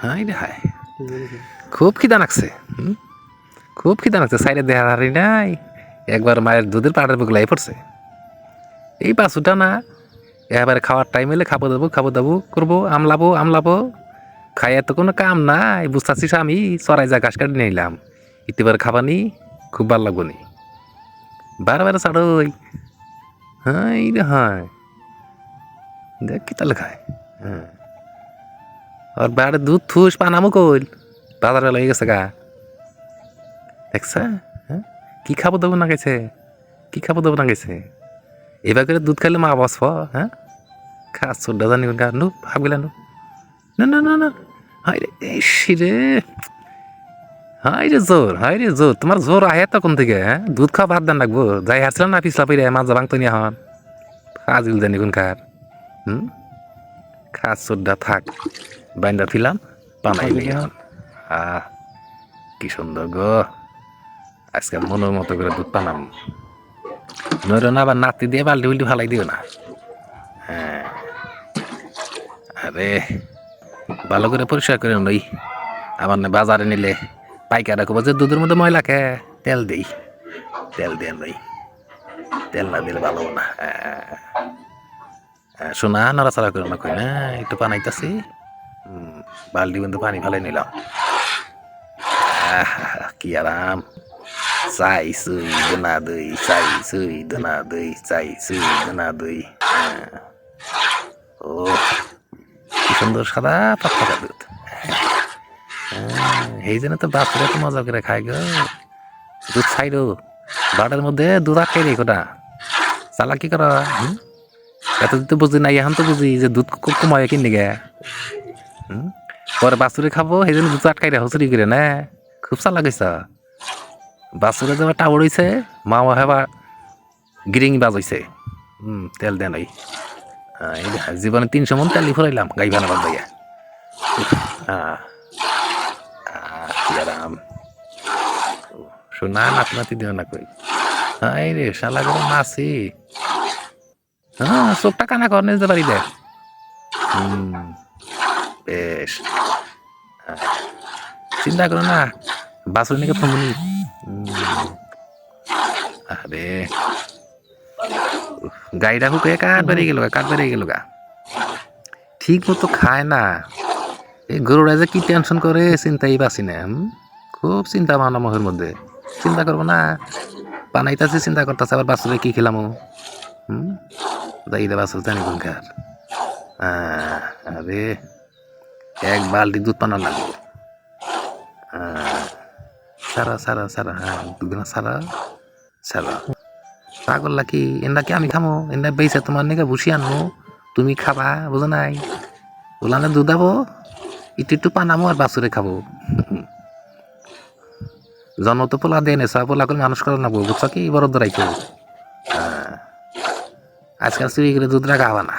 High রে high খুব খিদা লাগছে খুব খিদা লাগছে সাইডে দেহা হারি নাই। একবার মায়ের দুধের পাড়ের বুকলাই পড়ছে। এই বাসুটা না এবারে খাওয়ার টাইম এলে খাব দেবো খাব দেবো করব আমলাবো আমলাবো। খাইয়া তো কোনো কাম নাই বুঝতেছিস আমি চড়াই যা ঘাস কাটি নিলাম ইতিবার খাবানি খুব ভালো লাগবো নি বারে বারে ছাড়ই হাই রে হাই দেখ কি তাহলে খায় হ্যাঁ। আর বাড়ি দুধ, থুস পানামো কইল। বাজার বেলা হয়ে গেছে গা। দেখছা? হ্যাঁ? কি খাব দেবো না গেছে? কি খাব দেবো না গেছে? এবার করে দুধ খাইলে মা বসফ হ্যাঁ? খাস সোডা জানি গা, নু ভাবগিলা নু। না না না না। হাই রে ইসি রে। হাই রে জোর হাই রে জোর। তোমার জোর আহে তখন থেকে হ্যাঁ? দুধ খাওয়া ভাত দেন লাগবো। যাই হারছিলাম না, পিছলা পেরে মাছ ভাঙতো নিয়ে হন। কাজিল জানি কোন কার। হুম? খাস সোডা থাক। বাইন্দা ফিলাম পানাই নিয়ে। আহ কি সুন্দর গো। আজকে মনের মতো করে দুধ পানাম নইরো না আবার নাতি দিয়ে বাল্টি উল্টি ফালাই দিও না। হ্যাঁ। আরে ভালো করে পরিষ্কার করে নই আমার না বাজারে নিলে পাইকারা কব যে দুধের মধ্যে ময়লা খে তেল দেই। তেল দিয়ে নই। তেল না দিলে ভালো না। হ্যাঁ। শোনা নড়াচড়া করে না কই না একটু পানাইতাছি হুম, বালতি কিন্তু পানি ফালাই নিলাম। কি আরাম। চাই সুই দোনা দই চাই সুই দোনা দই চাই সুই দোনা দই। ও কি সুন্দর সাদা পাতলা দুধ। এই জন্য তো বাচ্চারা তো মজা করে খায় গো। দুধ ছাইরো বাটার মধ্যে দুধ আটকাই না চালা কি করা হুম? এতদিন তো বুঝি না এখন তো বুঝি যে দুধ খুব কমায় কিনে গে? পরে বাছুরে খাব সেই জন্য দুধ আটকাই রে হসুরি করে না। খুব চালা গেছ বাছুরে যাবার টাওয়ার হয়েছে মা হেবা গিরিং বাজাইছে। তেল দেন ওই হ্যাঁ, জীবনে তিনশো মন তেল ফুরাইলাম গাই বানাবার হ্যাঁ কি আরাম শোনা নাতি নাতি দিও না কই হাই রে শালা করে মাছি হ্যাঁ চোখটা কানা কর নিতে পারি দেখ হুম বেশ। চিন্তা করো না বাসুর নাকি ফোনগুলি আরে গাড়িটা হুকে কাঠ বেরিয়ে গেল কাঠ বেরিয়ে গেল গা। ঠিক মতো খায় না। এই গরুরা যে কি টেনশন করে চিন্তাই বাসি না হুম? খুব চিন্তা ভাবনা মহের মধ্যে। চিন্তা করব না। বানাইতাছি চিন্তা করতেছে আবার বাসুরে কি খেলাম হুম? যাই দে বাসুর জানি আরে এক বালতি দুধ পানা লাগবে। সারা সারা সারা হ্যাঁ দুগুনা সারা সারা। পাগল নাকি? এন্দা কি আমি খামো? এন্দা বেইছে তোমার নাকি বসি আনব তুমি খাবা, বুঝো নাই? ওলানে দুধ আবো একটু একটু পানামো আর বাছুরে খাব। জন্ম তো পোলা দেয় নেছা পোলা করে মানুষ করে না বুঝছ কি? বড় দরাইতো আজকাল চুরি করে দুধ রাখা হবা না